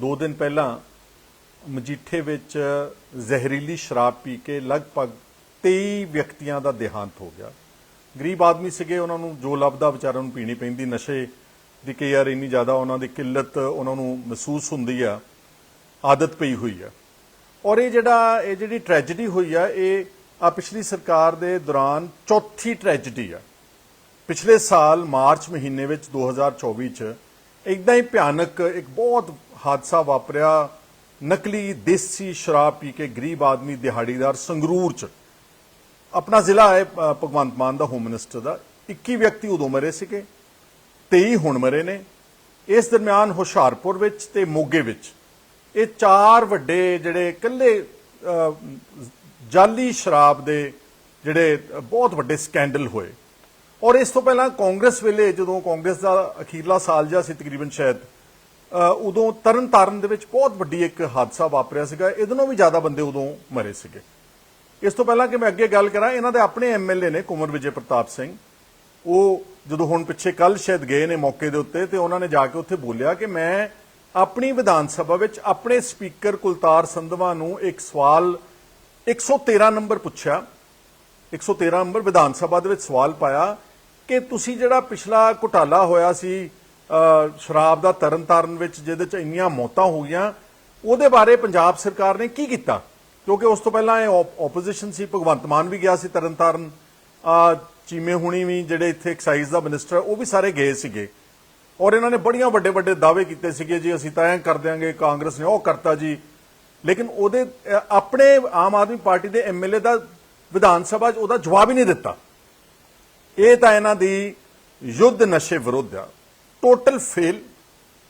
ਦੋ ਦਿਨ ਪਹਿਲਾਂ ਮਜੀਠੇ ਵਿੱਚ ਜ਼ਹਿਰੀਲੀ ਸ਼ਰਾਬ ਪੀ ਕੇ ਲਗਭਗ 23 ਵਿਅਕਤੀਆਂ ਦਾ ਦੇਹਾਂਤ ਹੋ ਗਿਆ। ਗਰੀਬ ਆਦਮੀ ਸੀਗੇ, ਉਹਨਾਂ ਨੂੰ ਜੋ ਲੱਭਦਾ ਵਿਚਾਰਿਆਂ ਨੂੰ ਪੀਣੀ ਪੈਂਦੀ, ਨਸ਼ੇ ਦੀ ਕਈ ਯਾਰ ਇੰਨੀ ਜ਼ਿਆਦਾ, ਉਹਨਾਂ ਦੀ ਕਿੱਲਤ ਉਹਨਾਂ ਨੂੰ ਮਹਿਸੂਸ ਹੁੰਦੀ ਆ, ਆਦਤ ਪਈ ਹੋਈ ਆ। ਔਰ ਇਹ ਜਿਹੜਾ, ਇਹ ਜਿਹੜੀ ਟ੍ਰੈਜੇਡੀ ਹੋਈ ਆ, ਇਹ ਆ ਪਿਛਲੀ ਸਰਕਾਰ ਦੇ ਦੌਰਾਨ ਚੌਥੀ ਟ੍ਰੈਜੇਡੀ ਆ। ਪਿਛਲੇ ਸਾਲ ਮਾਰਚ ਮਹੀਨੇ ਵਿੱਚ 2024 ਚ ਇਦਾਂ ਹੀ ਭਿਆਨਕ, ਇੱਕ ਬਹੁਤ ਹਾਦਸਾ ਵਾਪਰਿਆ ਨਕਲੀ ਦੇਸੀ ਸ਼ਰਾਬ ਪੀ ਕੇ ਗਰੀਬ ਆਦਮੀ ਦਿਹਾੜੀਦਾਰ ਸੰਗਰੂਰ ਚ। ਆਪਣਾ ਜ਼ਿਲ੍ਹਾ ਹੈ ਭਗਵੰਤ ਮਾਨ ਦਾ ਹੋਮ ਮਿਨਿਸਟਰ ਦਾ। 21 ਵਿਅਕਤੀ ਉਦੋਂ ਮਰੇ ਸੀਗੇ 23 ਹੁਣ ਮਰੇ ਨੇ। ਇਸ ਦਰਮਿਆਨ ਹੁਸ਼ਿਆਰਪੁਰ ਵਿੱਚ ਤੇ ਮੋਗੇ ਵਿੱਚ ਇਹ ਚਾਰ ਵੱਡੇ ਜਿਹੜੇ ਇਕੱਲੇ ਅ, ਜਾਲੀ ਸ਼ਰਾਬ ਦੇ ਜਿਹੜੇ ਬਹੁਤ ਵੱਡੇ ਸਕੈਂਡਲ ਹੋਏ। ਔਰ ਇਸ ਤੋਂ ਪਹਿਲਾਂ ਕਾਂਗਰਸ ਵੇਲੇ ਜਦੋਂ ਕਾਂਗਰਸ ਦਾ ਅਖੀਰਲਾ ਸਾਲ ਜਿਹਾ ਸੀ ਤਕਰੀਬਨ ਸ਼ਾਇਦ ਉਦੋਂ ਤਰਨ ਤਾਰਨ ਦੇ ਵਿੱਚ ਬਹੁਤ ਵੱਡੀ ਇੱਕ ਹਾਦਸਾ ਵਾਪਰਿਆ ਸੀਗਾ। ਇਹਦੇ ਨਾਲੋਂ ਵੀ ਜ਼ਿਆਦਾ ਬੰਦੇ ਉਦੋਂ ਮਰੇ ਸੀਗੇ। ਇਸ ਤੋਂ ਪਹਿਲਾਂ ਕਿ ਮੈਂ ਅੱਗੇ ਗੱਲ ਕਰਾਂ, ਇਹਨਾਂ ਦੇ ਆਪਣੇ ਐਮਐਲਏ ਨੇ ਕੁਮਰ ਵਿਜੇ ਪ੍ਰਤਾਪ ਸਿੰਘ। ਉਹ ਜਦੋਂ ਹੁਣ ਪਿੱਛੇ ਕੱਲ ਸ਼ਾਇਦ ਗਏ ਨੇ ਮੌਕੇ ਦੇ ਉੱਤੇ, ਤੇ ਉਹਨਾਂ ਨੇ ਜਾ ਕੇ ਉੱਥੇ ਬੋਲਿਆ ਕਿ ਮੈਂ ਆਪਣੀ ਵਿਧਾਨ ਸਭਾ ਵਿੱਚ ਆਪਣੇ ਸਪੀਕਰ ਕੁਲਤਾਰ ਸੰਧਵਾ ਨੂੰ ਇੱਕ ਸਵਾਲ 113 ਨੰਬਰ ਪੁੱਛਿਆ। 113 ਨੰਬਰ ਵਿਧਾਨ ਸਭਾ ਦੇ ਵਿੱਚ ਸਵਾਲ ਪਾਇਆ ਕਿ ਤੁਸੀਂ ਜਿਹੜਾ ਪਿਛਲਾ ਘੁਟਾਲਾ ਹੋਇਆ ਸੀ ਸ਼ਰਾਬ ਦਾ ਤਰਨ ਤਾਰਨ ਵਿੱਚ ਜਿਹਦੇ ਚ ਇੰਨੀਆਂ ਮੌਤਾਂ ਹੋ ਗਈਆਂ, ਉਹਦੇ ਬਾਰੇ ਪੰਜਾਬ ਸਰਕਾਰ ਨੇ ਕੀ ਕੀਤਾ? ਕਿਉਂਕਿ ਉਸ ਤੋਂ ਪਹਿਲਾਂ ਇਹ ਆਪੋਜੀਸ਼ਨ ਸੀ, ਭਗਵੰਤ ਮਾਨ ਵੀ ਗਿਆ ਸੀ ਤਰਨਤਾਰਨ, ਆ, ਚੀਮੇ ਹੁਣੀ ਵੀ ਜਿਹੜੇ ਇੱਥੇ ਐਕਸਾਈਜ਼ ਦਾ ਮਿਨਿਸਟਰ ਉਹ ਵੀ ਸਾਰੇ ਗਏ ਸੀਗੇ। ਔਰ ਇਹਨਾਂ ਨੇ ਬੜੀਆਂ ਵੱਡੇ ਵੱਡੇ ਦਾਅਵੇ ਕੀਤੇ ਸੀਗੇ, ਜੀ ਅਸੀਂ ਤਾਂ ਐਂ ਕਰ ਦਿਆਂਗੇ, ਕਾਂਗਰਸ ਨੇ ਉਹ ਕਰਤਾ ਜੀ। ਲੇਕਿਨ ਉਹਦੇ ਆਪਣੇ ਆਮ ਆਦਮੀ ਪਾਰਟੀ ਦੇ ਐਮਐਲਏ ਦਾ ਵਿਧਾਨ ਸਭਾ 'ਚ ਉਹਦਾ ਜਵਾਬ ਹੀ ਨਹੀਂ ਦਿੱਤਾ। ਇਹ ਤਾਂ ਇਹਨਾਂ ਦੀ ਯੁੱਧ ਨਸ਼ੇ ਵਿਰੁੱਧ ਆ। ਟੋਟਲ ਫੇਲ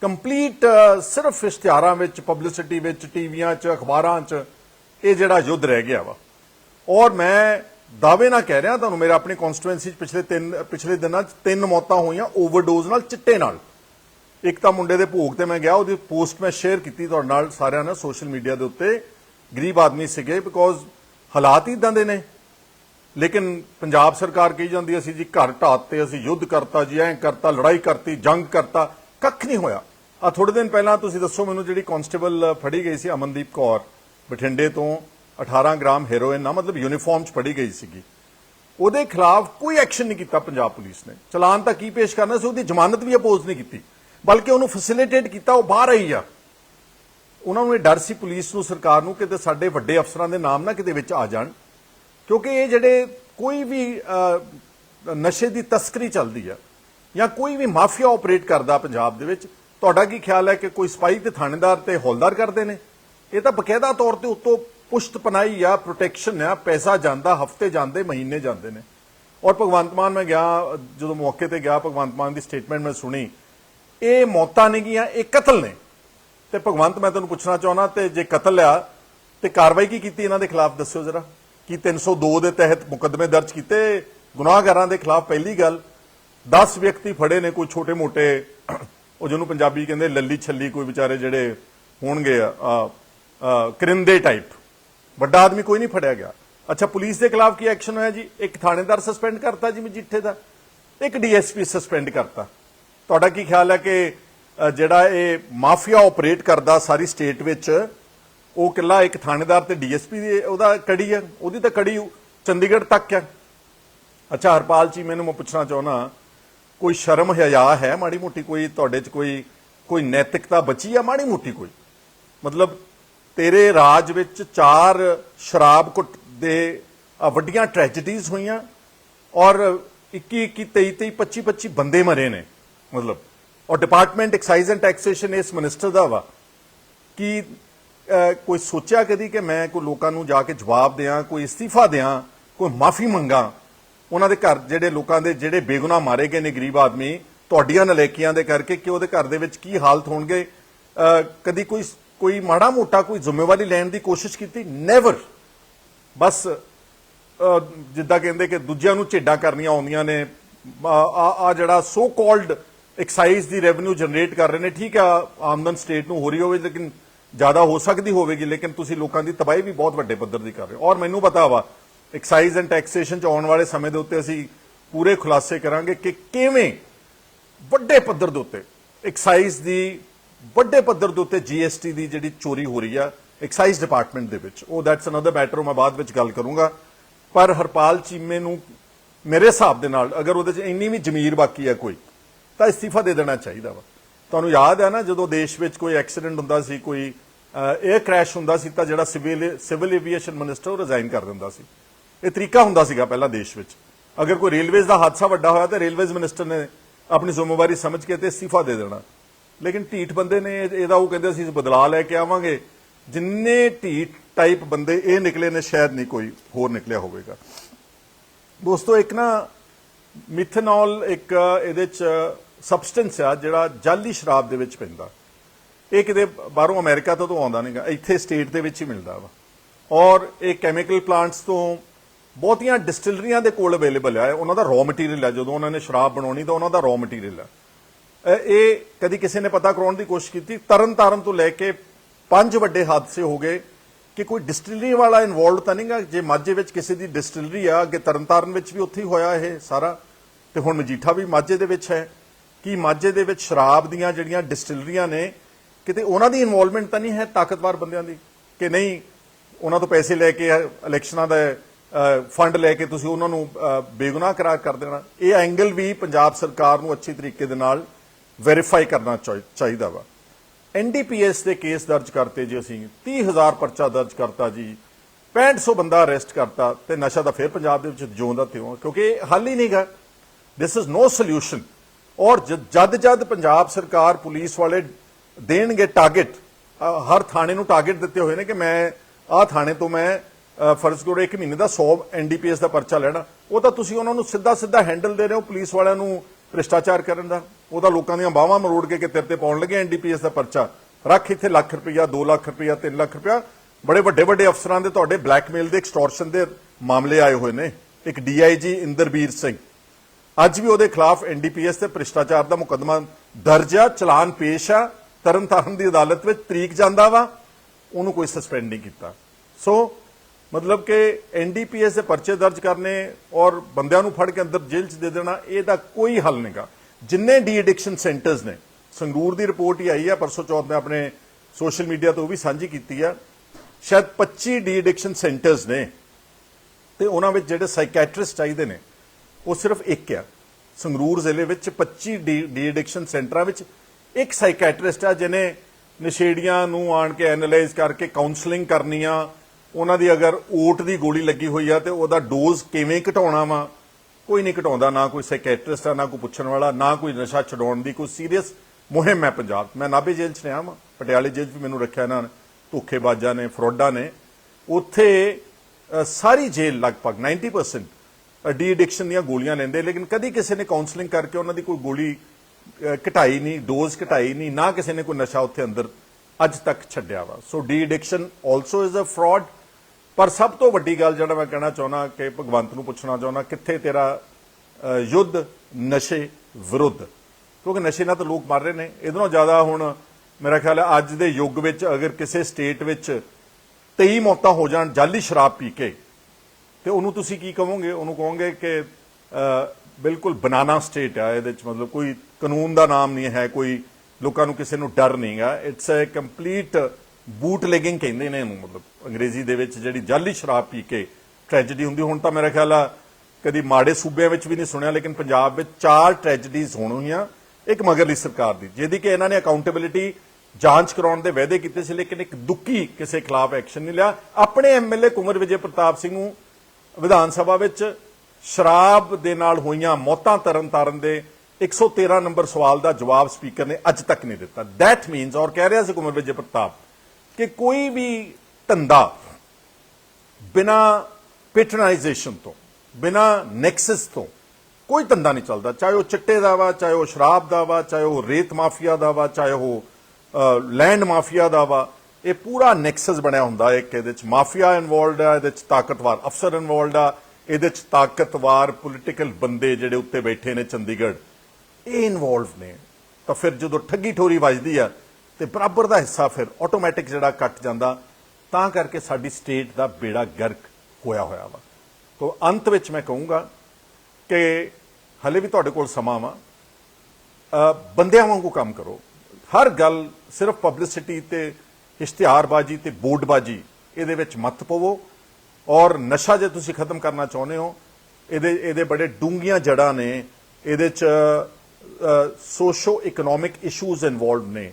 ਕੰਪਲੀਟ ਸਿਰਫ ਇਸ਼ਤਿਹਾਰਾਂ ਵਿੱਚ ਪਬਲਿਸਿਟੀ ਵਿੱਚ, ਟੀਵੀਆਂ 'ਚ, ਅਖਬਾਰਾਂ 'ਚ, ਇਹ ਜਿਹੜਾ ਯੁੱਧ ਰਹਿ ਗਿਆ ਵਾ। ਔਰ ਮੈਂ ਦਾਅਵੇ ਨਾਲ ਕਹਿ ਰਿਹਾ ਤੁਹਾਨੂੰ, ਮੇਰੇ ਆਪਣੀ ਕਨਸਟੀਟੂਐਂਸੀ 'ਚ ਪਿਛਲੇ ਤਿੰਨ, ਪਿਛਲੇ ਦਿਨਾਂ 'ਚ ਤਿੰਨ ਮੌਤਾਂ ਹੋਈਆਂ ਓਵਰਡੋਜ਼ ਨਾਲ, ਚਿੱਟੇ ਨਾਲ। ਇੱਕ ਤਾਂ ਮੁੰਡੇ ਦੇ ਭੋਗ ਤੇ ਮੈਂ ਗਿਆ, ਉਹਦੀ ਪੋਸਟ ਮੈਂ ਸ਼ੇਅਰ ਕੀਤੀ ਤੁਹਾਡੇ ਨਾਲ ਸਾਰਿਆਂ ਨਾਲ ਸੋਸ਼ਲ ਮੀਡੀਆ ਦੇ ਉੱਤੇ। ਗਰੀਬ ਆਦਮੀ ਸੀਗੇ ਬਿਕੋਜ਼ ਹਾਲਾਤ ਹੀ ਇਦਾਂ ਦੇ ਨੇ। ਲੇਕਿਨ ਪੰਜਾਬ ਸਰਕਾਰ ਕਹੀ ਜਾਂਦੀ ਅਸੀਂ ਜੀ ਘਰ ਢਾਤੇ ਅਸੀਂ ਯੁੱਧ ਕਰਤਾ ਜੀ, ਐਂ ਕਰਤਾ, ਲੜਾਈ ਕਰਤੀ, ਜੰਗ ਕਰਤਾ, ਕੱਖ ਨਹੀਂ ਹੋਇਆ। ਆ ਥੋੜੇ ਦਿਨ ਪਹਿਲਾਂ ਤੁਸੀਂ ਦੱਸੋ ਮੈਨੂੰ ਜਿਹੜੀ ਕਾਂਸਟੇਬਲ ਫੜੀ ਗਈ ਸੀ ਅਮਨਦੀਪ ਕੌਰ, ਬਠਿੰਡੇ ਤੋਂ 18 ਗ੍ਰਾਮ ਹੈਰੋਇਨ ਨਾ ਮਤਲਬ ਯੂਨੀਫਾਰਮ 'ਚ ਫੜੀ ਗਈ ਸੀਗੀ। ਉਹਦੇ ਖਿਲਾਫ ਕੋਈ ਐਕਸ਼ਨ ਨਹੀਂ ਕੀਤਾ ਪੰਜਾਬ ਪੁਲਿਸ ਨੇ। ਚਲਾਨ ਤਾਂ ਕੀ ਪੇਸ਼ ਕਰਨਾ ਸੀ, ਉਹਦੀ ਜ਼ਮਾਨਤ ਵੀ ਅਪੋਜ਼ ਨਹੀਂ ਕੀਤੀ। ਬਲਕਿ ਉਹਨੂੰ ਫੈਸਿਲਿਟੇਟ ਕੀਤਾ, ਉਹ ਬਾਹਰ ਆਈ ਆ। ਉਹਨਾਂ ਨੂੰ ਇਹ ਡਰ ਸੀ ਪੁਲਿਸ ਨੂੰ, ਸਰਕਾਰ ਨੂੰ, ਕਿਤੇ ਸਾਡੇ ਵੱਡੇ ਅਫਸਰਾਂ ਦੇ ਨਾਮ ਨਾ ਕਿਤੇ ਵਿੱਚ ਆ ਜਾਣ। ਕਿਉਂਕਿ ਇਹ ਜਿਹੜੇ ਕੋਈ ਵੀ ਨਸ਼ੇ ਦੀ ਤਸਕਰੀ ਚੱਲਦੀ ਆ ਜਾਂ ਕੋਈ ਵੀ ਮਾਫੀਆ ਆਪਰੇਟ ਕਰਦਾ ਪੰਜਾਬ ਦੇ ਵਿੱਚ, ਤੁਹਾਡਾ ਕੀ ਖਿਆਲ ਹੈ ਕਿ ਕੋਈ ਸਪਾਈ ਤੇ ਥਾਣੇਦਾਰ ਤੇ ਹੌਲਦਾਰ ਕਰਦੇ ਨੇ? ਇਹ ਤਾਂ ਬਕਾਇਦਾ ਤੌਰ ਤੇ ਉੱਤੋਂ ਪੁਸ਼ਤ ਪਨਾਈ ਆ ਪ੍ਰੋਟੈਕਸ਼ਨ ਆ, ਪੈਸਾ ਜਾਂਦਾ, ਹਫ਼ਤੇ ਜਾਂਦੇ, ਮਹੀਨੇ ਜਾਂਦੇ ਨੇ। ਔਰ ਭਗਵੰਤ ਮਾਨ, ਮੈਂ ਗਿਆ, ਜਦੋਂ ਮੌਕੇ ਤੇ ਗਿਆ, ਭਗਵੰਤ ਮਾਨ ਦੀ ਸਟੇਟਮੈਂਟ ਮੈਂ ਸੁਣੀ। ਇਹ ਮੌਤਾਂ ਨਹੀਂ ਗੀਆਂ ਇਹ ਕਤਲ ਨੇ। ਤੇ ਭਗਵੰਤ, ਮੈਂ ਤੁਹਾਨੂੰ ਪੁੱਛਣਾ ਚਾਹੁੰਦਾ, ਤੇ ਜੇ ਕਤਲ ਆ, ਤੇ ਕਾਰਵਾਈ ਕੀ ਕੀਤੀ ਇਹਨਾਂ ਦੇ ਖਿਲਾਫ, ਦੱਸਿਓ ਜਰਾ। ਕੀ 302 ਦੇ ਤਹਿਤ ਮੁਕੱਦਮੇ ਦਰਜ ਕੀਤੇ? ਗੁਨਾਹਗਾਰਾਂ ਦੇ ਖਿਲਾਫ ਪਹਿਲੀ ਗੱਲ 10 ਵਿਅਕਤੀ ਫੜੇ ਨੇ ਕੋਈ ਛੋਟੇ-ਮੋਟੇ ਉਹ ਜਿਹਨੂੰ ਪੰਜਾਬੀ ਕਹਿੰਦੇ ਲੱਲੀ ਛੱਲੀ ਕੋਈ ਵਿਚਾਰੇ ਜਿਹੜੇ ਹੋਣਗੇ ਆ, ਕਰਿੰਦੇ ਟਾਈਪ ਵੱਡਾ ਆਦਮੀ ਕੋਈ ਨਹੀਂ ਫੜਿਆ ਗਿਆ। ਅੱਛਾ ਪੁਲਿਸ ਦੇ ਖਿਲਾਫ ਕੀ ਐਕਸ਼ਨ ਹੋਇਆ ਜੀ? ਇੱਕ ਥਾਣੇਦਾਰ ਸਸਪੈਂਡ ਕਰਤਾ ਜੀ ਮਜੀਠੇ ਦਾ ਇੱਕ ਡੀਐਸਪੀ ਸਸਪੈਂਡ ਕਰਤਾ। ਤੁਹਾਡਾ ਕੀ ਖਿਆਲ ਹੈ ਕਿ ਜਿਹੜਾ ਇਹ ਮਾਫੀਆ ਆਪਰੇਟ ਕਰਦਾ ਸਾਰੀ ਸਟੇਟ ਵਿੱਚ ਉਹ ਕਿੱਲਾ ਇੱਕ ਥਾਣੇਦਾਰ ਤੇ ਡੀਐਸਪੀ ਦੀ, ਉਹਦਾ ਕੜੀ ਹੈ ਉਹਦੀ ਤਾਂ ਕੜੀ ਚੰਡੀਗੜ੍ਹ ਤੱਕ ਹੈ ਅੱਛਾ, ਹਰਪਾਲ ਜੀ, ਮੈਨੂੰ ਮੈਂ ਪੁੱਛਣਾ ਚਾਹੁੰਦਾ, ਕੋਈ ਸ਼ਰਮ ਹਿਆ ਹੈ ਮਾੜੀ ਮੋਟੀ ਕੋਈ, ਤੁਹਾਡੇ 'ਚ ਕੋਈ ਕੋਈ ਨੈਤਿਕਤਾ ਬਚੀ ਆ ਮਾੜੀ ਮੋਟੀ ਕੋਈ? ਮਤਲਬ ਤੇਰੇ ਰਾਜ ਵਿੱਚ ਚਾਰ ਸ਼ਰਾਬ ਕੁੱਟ ਦੇ ਵੱਡੀਆਂ ਟ੍ਰੈਜੇਡੀਜ਼ ਹੋਈਆਂ ਔਰ 21 21 23 23 25 25 ਬੰਦੇ ਮਰੇ ਨੇ, ਮਤਲਬ। ਔਰ ਡਿਪਾਰਟਮੈਂਟ ਐਕਸਾਈਜ਼ ਐਂਡ ਟੈਕਸੇਸ਼ਨ ਇਸ ਮਿਨਿਸਟਰ ਦਾ ਵਾ। ਕਿ ਕੋਈ ਸੋਚਿਆ ਕਦੀ ਕਿ ਮੈਂ ਕੋਈ ਲੋਕਾਂ ਨੂੰ ਜਾ ਕੇ ਜਵਾਬ ਦਿਆਂ, ਕੋਈ ਅਸਤੀਫਾ ਦਿਆਂ, ਕੋਈ ਮਾਫੀ ਮੰਗਾ? ਉਹਨਾਂ ਦੇ ਘਰ ਜਿਹੜੇ ਲੋਕਾਂ ਦੇ ਜਿਹੜੇ ਬੇਗੁਨਾਹ ਮਾਰੇ ਗਏ ਨੇ ਗਰੀਬ ਆਦਮੀ, ਤੁਹਾਡੀਆਂ ਨਲੇਕੀਆਂ ਦੇ ਕਰਕੇ ਕਿ ਉਹਦੇ ਘਰ ਦੇ ਵਿੱਚ ਕੀ ਹਾਲਤ ਹੋਣਗੇ? ਕਦੀ ਕੋਈ ਕੋਈ ਮਾੜਾ ਮੋਟਾ ਕੋਈ ਜ਼ਿੰਮੇਵਾਰੀ ਲੈਣ ਦੀ ਕੋਸ਼ਿਸ਼ ਕੀਤੀ? ਨੈਵਰ ਬਸ ਜਿੱਦਾਂ ਕਹਿੰਦੇ ਕਿ ਦੂਜਿਆਂ ਨੂੰ ਝੇਡਾਂ ਕਰਨੀਆਂ ਆਉਂਦੀਆਂ ਨੇ। ਆ ਆ ਜਿਹੜਾ ਸੋ ਕਾਲਡ ਐਕਸਾਈਜ਼ ਦੀ ਰੈਵਨਿਊ ਜਨਰੇਟ ਕਰ ਰਹੇ ਨੇ। ਠੀਕ ਆ, ਆਮਦਨ ਸਟੇਟ ਨੂੰ ਹੋ ਰਹੀ ਹੋਵੇ, ਲੇਕਿਨ ਜ਼ਿਆਦਾ ਹੋ ਸਕਦੀ ਹੋਵੇਗੀ, ਲੇਕਿਨ ਤੁਸੀਂ ਲੋਕਾਂ ਦੀ ਤਬਾਹੀ ਵੀ ਬਹੁਤ ਵੱਡੇ ਪੱਧਰ ਦੀ ਕਰ ਰਹੇ ਹੋ। ਔਰ ਮੈਨੂੰ ਪਤਾ ਵਾ ਐਕਸਾਈਜ਼ ਐਂਡ ਟੈਕਸੇਸ਼ਨ ਚ ਆਉਣ ਵਾਲੇ ਸਮੇਂ ਦੇ ਉੱਤੇ ਅਸੀਂ ਪੂਰੇ ਖੁਲਾਸੇ ਕਰਾਂਗੇ ਕਿ ਕਿਵੇਂ ਵੱਡੇ ਪੱਧਰ ਦੇ ਉੱਤੇ ਐਕਸਾਈਜ਼ ਦੀ ਵੱਡੇ ਪੱਧਰ ਦੇ ਉੱਤੇ ਜੀਐਸਟੀ ਦੀ ਜਿਹੜੀ ਚੋਰੀ ਹੋ ਰਹੀ ਆ ਐਕਸਾਈਜ਼ ਡਿਪਾਰਟਮੈਂਟ ਦੇ ਵਿੱਚ, ਉਹ ਦੈਟਸ ਅਨਦਰ ਮੈਟਰ ਮੈਂ ਬਾਅਦ ਵਿੱਚ ਗੱਲ ਕਰੂੰਗਾ। ਪਰ ਹਰਪਾਲ ਚੀਮੇ ਨੂੰ ਮੇਰੇ ਹਿਸਾਬ ਦੇ ਨਾਲ, ਅਗਰ ਉਹਦੇ 'ਚ ਇੰਨੀ ਵੀ ਜ਼ਮੀਰ ਬਾਕੀ ਆ ਕੋਈ, ਤਾਂ ਇਸਤੀਫਾ ਦੇ ਦੇਣਾ ਚਾਹੀਦਾ ਵਾ। ਤੁਹਾਨੂੰ ਯਾਦ ਹੈ ਨਾ, ਜਦੋਂ ਦੇਸ਼ ਵਿੱਚ ਕੋਈ ਐਕਸੀਡੈਂਟ ਹੁੰਦਾ ਸੀ, ਕੋਈ 에ਅਰ ਕ੍ਰੈਸ਼ ਹੁੰਦਾ ਸੀ, ਤਾਂ ਜਿਹੜਾ ਸਿਵਲ ਸਿਵਲ ਏਵੀਏਸ਼ਨ ਮਿਨਿਸਟਰ ਉਹ ਰਿਜ਼ਾਈਨ ਕਰ ਦਿੰਦਾ ਸੀ। ਇਹ ਤਰੀਕਾ ਹੁੰਦਾ ਸੀਗਾ ਪਹਿਲਾਂ ਦੇਸ਼ ਵਿੱਚ। ਅਗਰ ਕੋਈ ਰੇਲਵੇਜ਼ ਦਾ ਹਾਦਸਾ ਵੱਡਾ ਹੋਇਆ, ਤਾਂ ਰੇਲਵੇਜ਼ ਮਿਨਿਸਟਰ ਨੇ ਆਪਣੀ ਜ਼ਿੰਮੇਵਾਰੀ ਸਮਝ ਕੇ ਤੇ ਅਸਤੀਫਾ ਦੇ ਦੇਣਾ। ਲੇਕਿਨ ਢੀਠ ਬੰਦੇ ਨੇ ਇਹਦਾ ਉਹ ਕਹਿੰਦੇ ਅਸੀਂ ਬਦਲਾਅ ਲੈ ਕੇ ਆਵਾਂਗੇ। ਜਿੰਨੇ ਢੀਠ ਟਾਈਪ ਬੰਦੇ ਇਹ ਨਿਕਲੇ ਨੇ, ਸ਼ਾਇਦ ਨਹੀਂ ਕੋਈ ਹੋਰ ਨਿਕਲਿਆ ਹੋਵੇਗਾ। ਦੋਸਤੋ, ਇੱਕ ਨਾ ਮਿਥਨੋਲ, ਇੱਕ ਇਹਦੇ ਚ ਸਬਸਟੈਂਸ ਆ ਜਿਹੜਾ ਜਾਲੀ ਸ਼ਰਾਬ ਦੇ ਵਿੱਚ ਪੈਂਦਾ। ਇਹ ਕਿਤੇ ਬਾਹਰੋਂ ਅਮਰੀਕਾ ਤੋਂ ਤਾਂ ਆਉਂਦਾ ਨਹੀਂਗਾ, ਇੱਥੇ ਸਟੇਟ ਦੇ ਵਿੱਚ ਹੀ ਮਿਲਦਾ ਵਾ। ਔਰ ਇਹ ਕੈਮੀਕਲ ਪਲਾਂਟਸ ਤੋਂ ਬਹੁਤੀਆਂ ਡਿਸਟਿਲਰੀਆਂ ਦੇ ਕੋਲ ਅਵੇਲੇਬਲ ਆ। ਉਹਨਾਂ ਦਾ ਰॉ ਮਟੀਰੀਅਲ ਆ। ਜਦੋਂ ਉਹਨਾਂ ਨੇ ਸ਼ਰਾਬ ਬਣਾਉਣੀ ਤਾਂ ਉਹਨਾਂ ਦਾ ਰॉ ਮਟੀਰੀਅਲ ਆ। ਇਹ- ਕਦੀ ਕਿਸੇ ਨੇ ਪਤਾ ਕਰਾਉਣ ਦੀ ਕੋਸ਼ਿਸ਼ ਕੀਤੀ। ਤਰਨ ਤਾਰਨ ਤੋਂ ਲੈ ਕੇ ਪੰਜ ਵੱਡੇ ਹਾਦਸੇ ਹੋ ਗਏ ਕਿ ਕੋਈ ਡਿਸਟਿਲਰੀ ਵਾਲਾ ਇਨਵੋਲਡ ਤਾਂ ਨਹੀਂਗਾ। ਜੇ ਮਾਝੇ ਵਿੱਚ ਕਿਸੇ ਦੀ ਡਿਸਟਿਲਰੀ ਆ, ਅੱਗੇ ਤਰਨਤਾਰਨ ਵਿੱਚ ਵੀ ਉੱਥੇ ਹੀ ਹੋਇਆ ਇਹ ਸਾਰਾ। ਤੇ ਹੁਣ ਮਜੀਠਾ ਵੀ ਮਾਝੇ ਦੇ ਵਿੱਚ ਹੈ। ਕਿ ਮਾਝੇ ਦੇ ਵਿੱਚ ਸ਼ਰਾਬ ਦੀਆਂ ਜਿਹੜੀਆਂ ਡਿਸਟਿਲਰੀਆਂ ਨੇ, ਕਿਤੇ ਉਹਨਾਂ ਦੀ ਇਨਵੋਲਵਮੈਂਟ ਤਾਂ ਨਹੀਂ ਹੈ ਤਾਕਤਵਰ ਬੰਦਿਆਂ ਦੀ? ਕਿ ਨਹੀਂ, ਉਹਨਾਂ ਤੋਂ ਪੈਸੇ ਲੈ ਕੇ, ਇਲੈਕਸ਼ਨਾਂ ਦਾ ਫੰਡ ਲੈ ਕੇ ਤੁਸੀਂ ਉਹਨਾਂ ਨੂੰ ਬੇਗੁਨਾਹ ਕਰਾਰ ਕਰ ਦੇਣਾ? ਇਹ ਐਂਗਲ ਵੀ ਪੰਜਾਬ ਸਰਕਾਰ ਨੂੰ ਅੱਛੇ ਤਰੀਕੇ ਦੇ ਨਾਲ ਵੈਰੀਫਾਈ ਕਰਨਾ ਚਾਹੀਦਾ ਵਾ। ਐਨਡੀਪੀਐਸ ਦੇ ਕੇਸ ਦਰਜ ਕਰਤੇ ਜੀ ਅਸੀਂ 30000 ਪਰਚਾ ਦਰਜ ਕਰਤਾ ਜੀ 6500 ਬੰਦਾ ਅਰੈਸਟ ਕਰਤਾ ਤੇ ਨਸ਼ਾ ਦਾ ਫਿਰ ਪੰਜਾਬ ਦੇ ਵਿੱਚ ਜਿਉਂਦਾ ਤਿਉਂ ਕਿਉਂਕਿ ਇਹ ਹੱਲ ਹੀ ਨਹੀਂਗਾ ਦਿਸ ਇਜ਼ ਨੋ ਸੋਲੂਸ਼ਨ ਔਰ ਜ- ਜਦ ਜਦ ਪੰਜਾਬ ਸਰਕਾਰ ਪੁਲਿਸ ਵਾਲੇ ਦੇਣਗੇ ਟਾਰਗੇਟ ਹਰ ਥਾਣੇ ਨੂੰ ਟਾਰਗੇਟ ਦਿੱਤੇ ਹੋਏ ਨੇ ਕਿ ਮੈਂ ਆਹ ਥਾਣੇ ਤੋਂ ਮੈਂ ਅ, ਫਰਜ਼ ਕਰੋ ਇੱਕ ਮਹੀਨੇ ਦਾ 100 ਐਨਡੀਪੀਐਸ ਦਾ ਪਰਚਾ ਲੈਣਾ। ਉਹ ਤਾਂ ਤੁਸੀਂ ਉਹਨਾਂ ਨੂੰ ਸਿੱਧਾ ਸਿੱਧਾ ਹੈਂਡਲ ਦੇ ਰਹੇ ਹੋ ਪੁਲਿਸ ਵਾਲਿਆਂ ਨੂੰ ਭ੍ਰਿਸ਼ਟਾਚਾਰ ਕਰਨ ਦਾ। ਉਹ ਤਾਂ ਲੋਕਾਂ ਦੀਆਂ ਬਾਹਾਂ ਮਰੋੜ ਕੇ ਕਿ ਤੇਰੇ ਤੇ ਪਾਉਣ ਲੱਗੇ ਐਨਡੀਪੀਐਸ ਦਾ ਪਰਚਾ। ਰੱਖ ਇੱਥੇ ਲੱਖ ਰੁਪਈਆ 2 ਲੱਖ ਰੁਪਈਆ 3 ਲੱਖ ਰੁਪਇਆ ਬੜੇ ਵੱਡੇ ਵੱਡੇ ਅਫਸਰਾਂ ਦੇ ਤੁਹਾਡੇ ਬਲੈਕਮੇਲ ਦੇ ਐਕਸਟੋਰਸ਼ਨ ਦੇ ਮਾਮਲੇ ਆਏ ਹੋਏ ਨੇ। ਇੱਕ ਡੀਆਈਜੀ ਇੰਦਰਬੀਰ ਸਿੰਘ। ਅੱਜ ਵੀ ਉਹਦੇ ਖਿਲਾਫ ਐਨਡੀਪੀਐਸ ਤੇ ਭ੍ਰਿਸ਼ਟਾਚਾਰ ਦਾ ਮੁਕੱਦਮਾ ਦਰਜ ਆ, ਚਲਾਨ ਪੇਸ਼ ਆ, ਤਰਨਤਾਰਨ ਦੀ ਅਦਾਲਤ ਵਿੱਚ ਤਰੀਕ ਜਾਂਦਾ ਵਾ, ਉਹਨੂੰ ਕੋਈ ਸਸਪੈਂਡ ਨਹੀਂ ਕੀਤਾ। ਸੋ ਮਤਲਬ ਕਿ ਐਨਡੀਪੀਐਸ ਦੇ ਪਰਚੇ ਦਰਜ ਕਰਨੇ ਔਰ ਬੰਦਿਆਂ ਨੂੰ ਫੜ ਕੇ ਅੰਦਰ ਜੇਲ੍ਹ 'ਚ ਦੇ ਦੇਣਾ, ਇਹਦਾ ਕੋਈ ਹੱਲ ਨਹੀਂਗਾ ਜਿੰਨੇ ਡੀ ਐਡਿਕਸ਼ਨ ਸੈਂਟਰਸ ਨੇ, ਸੰਗਰੂਰ ਦੀ ਰਿਪੋਰਟ ਹੀ ਆਈ ਆ, ਪਰਸੋਂ ਚੌਥ ਨੇ ਆਪਣੇ ਸੋਸ਼ਲ ਮੀਡੀਆ ਤੋਂ ਉਹ ਵੀ ਸਾਂਝੀ ਕੀਤੀ ਆ। ਸ਼ਾਇਦ 25 ਡੀ ਐਡਿਕਸ਼ਨ ਸੈਂਟਰਸ ਨੇ, ਤੇ ਉਹਨਾਂ ਵਿੱਚ ਜਿਹੜੇ ਸਾਈਕੈਟ੍ਰਿਸਟ ਚਾਹੀਦੇ ਨੇ ਉਹ ਸਿਰਫ ਇੱਕ ਆ ਸੰਗਰੂਰ ਜ਼ਿਲ੍ਹੇ ਵਿੱਚ 25 ਡੀ ਐਡਿਕਸ਼ਨ ਸੈਂਟਰਾਂ ਵਿੱਚ ਇੱਕ ਸਾਈਕੈਟ੍ਰਿਸਟ ਆ, ਜਿਹਨੇ ਨਸ਼ੇੜੀਆਂ ਨੂੰ ਆਣ ਕੇ ਐਨਾਲਾਈਜ਼ ਕਰਕੇ ਕਾਉਂਸਲਿੰਗ ਕਰਨੀ ਆ। ਉਹਨਾਂ ਦੀ ਅਗਰ ਓਟ ਦੀ ਗੋਲੀ ਲੱਗੀ ਹੋਈ ਆ ਤੇ ਉਹਦਾ ਡੋਜ਼ ਕਿਵੇਂ ਘਟਾਉਣਾ ਵਾ, ਕੋਈ ਨਹੀਂ ਘਟਾਉਂਦਾ, ਨਾ ਕੋਈ ਸਾਈਕੈਟ੍ਰਿਸਟ ਆ, ਨਾ ਕੋਈ ਪੁੱਛਣ ਵਾਲਾ, ਨਾ ਕੋਈ ਨਸ਼ਾ ਛਡਾਉਣ ਦੀ ਕੋਈ ਸੀਰੀਅਸ ਮੁਹਿੰਮ ਹੈ ਪੰਜਾਬ। ਮੈਂ ਨਾਭੇ ਜੇਲ੍ਹ 'ਚ ਰਿਹਾ ਵਾਂ, ਪਟਿਆਲੇ ਜੇਲ੍ਹ 'ਚ ਵੀ ਮੈਨੂੰ ਰੱਖਿਆ ਇਹਨਾਂ ਨੇ, ਧੋਖੇਬਾਜ਼ਾਂ ਨੇ, ਫਰੋਡਾਂ ਨੇ। ਉੱਥੇ ਸਾਰੀ ਜੇਲ੍ਹ ਲਗਭਗ 90% ਡੀ ਐਡਿਕਸ਼ਨ ਦੀਆਂ ਗੋਲੀਆਂ ਲੈਂਦੇ, ਲੇਕਿਨ ਕਦੀ ਕਿਸੇ ਨੇ ਕਾਉਂਸਲਿੰਗ ਕਰਕੇ ਉਹਨਾਂ ਦੀ ਕੋਈ ਗੋਲੀ ਘਟਾਈ ਨਹੀਂ ਡੋਜ਼ ਘਟਾਈ ਨਹੀਂ, ਨਾ ਕਿਸੇ ਨੇ ਕੋਈ ਨਸ਼ਾ ਉੱਥੇ ਅੰਦਰ ਅੱਜ ਤੱਕ ਛੱਡਿਆ ਵਾ। So de addiction also is a fraud ਪਰ ਸਭ ਤੋਂ ਵੱਡੀ ਗੱਲ ਜਿਹੜਾ ਮੈਂ ਕਹਿਣਾ ਚਾਹੁੰਦਾ ਕਿ ਭਗਵੰਤ ਨੂੰ ਪੁੱਛਣਾ ਚਾਹੁੰਦਾ, ਕਿੱਥੇ ਤੇਰਾ ਯੁੱਧ ਨਸ਼ੇ ਵਿਰੁੱਧ? ਕਿਉਂਕਿ ਨਸ਼ੇ ਨਾਲ ਤਾਂ ਲੋਕ ਮਰ ਰਹੇ ਨੇ। ਇਹਦੇ ਨਾਲੋਂ ਜ਼ਿਆਦਾ ਹੁਣ ਮੇਰਾ ਖਿਆਲ ਹੈ ਅੱਜ ਦੇ ਯੁੱਗ ਵਿੱਚ ਅਗਰ ਕਿਸੇ ਸਟੇਟ ਵਿੱਚ 23 ਮੌਤਾਂ ਹੋ ਜਾਣ, ਜਾਲੀ ਸ਼ਰਾਬ ਪੀ ਕੇ ਤੇ ਉਹਨੂੰ ਤੁਸੀਂ ਕੀ ਕਹੋਗੇ? ਉਹਨੂੰ ਕਹੋਗੇ ਕਿ ਬਿਲਕੁਲ ਬਨਾਨਾ ਸਟੇਟ ਆ ਇਹਦੇ ਵਿੱਚ ਮਤਲਬ ਕੋਈ ਕਾਨੂੰਨ ਦਾ ਨਾਮ ਨਹੀਂ ਹੈ, ਕੋਈ ਲੋਕਾਂ ਨੂੰ ਕਿਸੇ ਨੂੰ ਡਰ ਨਹੀਂਗਾ it's a complete bootlegging ਕਹਿੰਦੇ ਨੇ ਇਹਨੂੰ, ਮਤਲਬ ਅੰਗਰੇਜ਼ੀ ਦੇ ਵਿੱਚ ਜਿਹੜੀ ਜਾਲੀ ਸ਼ਰਾਬ ਪੀ ਕੇ ਟ੍ਰੈਜੇਡੀ ਹੁੰਦੀ, ਹੁਣ ਤਾਂ ਮੇਰਾ ਖਿਆਲ ਆ ਕਦੀ ਮਾੜੇ ਸੂਬਿਆਂ ਵਿੱਚ ਵੀ ਨਹੀਂ ਸੁਣਿਆ, ਲੇਕਿਨ ਪੰਜਾਬ ਵਿੱਚ ਚਾਰ ਟ੍ਰੈਜੇਡੀਜ਼ ਹੋਣਗੀਆਂ ਇੱਕ ਮਗਰਲੀ ਸਰਕਾਰ ਦੀ, ਜਿਹਦੀ ਕਿ ਇਹਨਾਂ ਨੇ ਅਕਾਊਂਟੇਬਿਲਿਟੀ ਜਾਂਚ ਕਰਾਉਣ ਦੇ ਵਾਅਦੇ ਕੀਤੇ ਸੀ, ਲੇਕਿਨ ਇੱਕ ਦੁੱਕੀ ਕਿਸੇ ਖਿਲਾਫ ਐਕਸ਼ਨ ਨਹੀਂ ਲਿਆ। ਆਪਣੇ ਐਮਐਲਏ ਕੁਮਰ ਵਿਜੇ ਪ੍ਰਤਾਪ ਸਿੰਘ ਨੂੰ ਵਿਧਾਨ ਸਭਾ ਵਿੱਚ ਸ਼ਰਾਬ ਦੇ ਨਾਲ ਹੋਈਆਂ ਮੌਤਾਂ ਤਰਨ ਤਾਰਨ ਦੇ 113 ਨੰਬਰ ਸਵਾਲ ਦਾ ਜਵਾਬ ਸਪੀਕਰ ਨੇ ਅੱਜ ਤੱਕ ਨਹੀਂ ਦਿੱਤਾ। ਦੈਟ ਮੀਨਸ ਔਰ ਕਹਿ ਰਿਹਾ ਸੀ ਕੁਮਰ ਵਿਜੇ ਪ੍ਰਤਾਪ, ਕਿ ਕੋਈ ਵੀ ਧੰਦਾ ਬਿਨਾ ਪੈਟਰਨਾਈਜੇਸ਼ਨ ਤੋਂ, ਬਿਨਾ ਨੈਕਸਸ ਤੋਂ ਕੋਈ ਧੰਦਾ ਨਹੀਂ ਚੱਲਦਾ। ਚਾਹੇ ਉਹ ਚਿੱਟੇ ਦਾ ਵਾ, ਚਾਹੇ ਉਹ ਸ਼ਰਾਬ ਦਾ ਵਾ, ਚਾਹੇ ਉਹ ਰੇਤ ਮਾਫੀਆ ਦਾ ਵਾ, ਚਾਹੇ ਉਹ ਲੈਂਡ ਮਾਫੀਆ ਦਾ ਵਾ ਇਹ ਪੂਰਾ ਨੈਕਸਸ ਬਣਿਆ ਹੁੰਦਾ ਇੱਕ ਇਹਦੇ ਚ। ਮਾਫੀਆ ਇਨਵੋਲਡ ਆ, ਇਹਦੇ ਚ ਤਾਕਤਵਰ ਅਫਸਰ ਇਨਵੋਲਡ ਆ, ਇਹਦੇ ਚ ਤਾਕਤਵਰ ਪੋਲੀਟੀਕਲ ਬੰਦੇ ਜਿਹੜੇ ਉੱਤੇ ਬੈਠੇ ਨੇ ਚੰਡੀਗੜ੍ਹ, ਇਹ ਇਨਵੋਲਵ ਨੇ। ਤਾਂ ਫਿਰ ਜਦੋਂ ਠੱਗੀ ਠੋਰੀ ਵੱਜਦੀ ਆ, ਤੇ ਬਰਾਬਰ ਦਾ ਹਿੱਸਾ ਫਿਰ ਆਟੋਮੈਟਿਕ ਜਿਹੜਾ ਕੱਟ ਜਾਂਦਾ, ਤਾਂ ਕਰਕੇ ਸਾਡੀ ਸਟੇਟ ਦਾ ਬੇੜਾ ਗਰਕ ਹੋਇਆ ਹੋਇਆ ਵਾ। ਤੋਂ ਅੰਤ ਵਿੱਚ ਮੈਂ ਕਹੂੰਗਾ ਕਿ ਹਲੇ ਵੀ ਤੁਹਾਡੇ ਕੋਲ ਸਮਾਂ ਵਾ। ਬੰਦਿਆਂ ਵਾਂਗੂ ਕੰਮ ਕਰੋ। ਹਰ ਗੱਲ ਸਿਰਫ ਪਬਲਿਸਿਟੀ ਤੇ ਇਸ਼ਤਿਹਾਰਬਾਜ਼ੀ ਤੇ ਬੋਰਡਬਾਜ਼ੀ ਇਹਦੇ ਵਿੱਚ ਮਤ ਪਵੋ। ਔਰ ਨਸ਼ਾ ਜੇ ਤੁਸੀਂ ਖਤਮ ਕਰਨਾ ਚਾਹੁੰਦੇ ਹੋ, ਇਹਦੇ ਇਹਦੇ ਬੜੇ ਡੂੰਘੀਆਂ ਜੜਾਂ ਨੇ। ਇਹਦੇ ਚ ਸੋਸ਼ੋ ਇਕਨੋਮਿਕ ਇਸ਼ੂਜ਼ ਇਨਵੋਲਵਡ ਨੇ।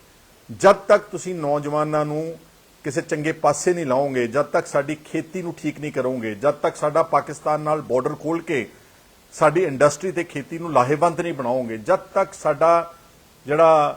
ਜਦ ਤੱਕ ਤੁਸੀਂ ਨੌਜਵਾਨਾਂ ਨੂੰ ਕਿਸੇ ਚੰਗੇ ਪਾਸੇ ਨਹੀਂ ਲਾਓਗੇ, ਜਦ ਤੱਕ ਸਾਡੀ ਖੇਤੀ ਨੂੰ ਠੀਕ ਨਹੀਂ ਕਰੋਗੇ, ਜਦ ਤੱਕ ਸਾਡਾ ਪਾਕਿਸਤਾਨ ਨਾਲ ਬਾਰਡਰ ਖੋਲ ਕੇ ਸਾਡੀ ਇੰਡਸਟਰੀ ਤੇ ਖੇਤੀ ਨੂੰ ਲਾਹੇਵੰਦ ਨਹੀਂ ਬਣਾਓਗੇ, ਜਦ ਤੱਕ ਸਾਡਾ ਜਿਹੜਾ